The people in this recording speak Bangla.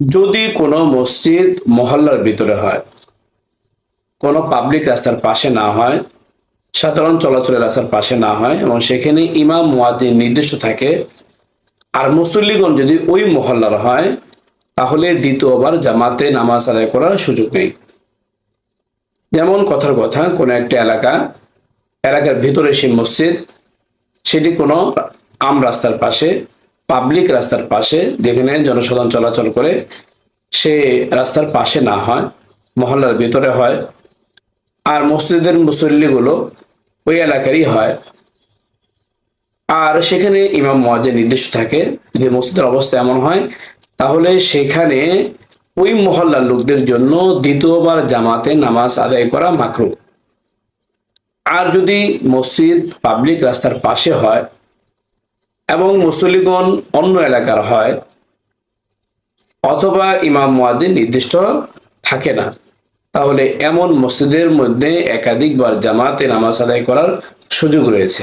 যদি কোনো মসজিদ মহল্লার ভিতরে হয়, কোনো পাবলিক রাস্তার পাশে না হয়, সাধারণ চলাচলের রাস্তার পাশে না হয়, এবং সেখানে ইমাম মুয়াজ্জিন নির্দিষ্ট থাকে, আর মুসল্লিগণ যদি ওই মহল্লার হয়, তাহলে দ্বিতীয়বার জামাতে নামাজ আদায় করার সুযোগ নেই। যেমন কথার কথা, কোনো একটা এলাকা, এলাকার ভিতরে সেই মসজিদ, সেটি কোনো আম রাস্তার পাশে পাবলিক রাস্তার পাশে যেখানে জনসাধারণ চলাচল করে, সে রাস্তার পাশে না হয়, মহল্লার ভিতরে হয়, আর মসজিদের মুসল্লিগুলো ওই এলাকারই হয়। আর সেখানে ইমাম মুয়াজ্জিন নির্দিষ্ট থাকে, যদি মসজিদের অবস্থা এমন হয়, তাহলে সেখানে ওই মহল্লার লোকদের জন্য দ্বিতীয়বার জামাতে নামাজ আদায় করা মাকরু। আর যদি মসজিদ পাবলিক রাস্তার পাশে হয় এবং মুসল্লিগণ অন্য এলাকার হয়, অথবা ইমাম মুয়াদ্দিন নির্দিষ্ট থাকে না। তাহলে এমন মসজিদের মধ্যে একাধিকবার জামাতে নামাজ আদায় করার সুযোগ রয়েছে।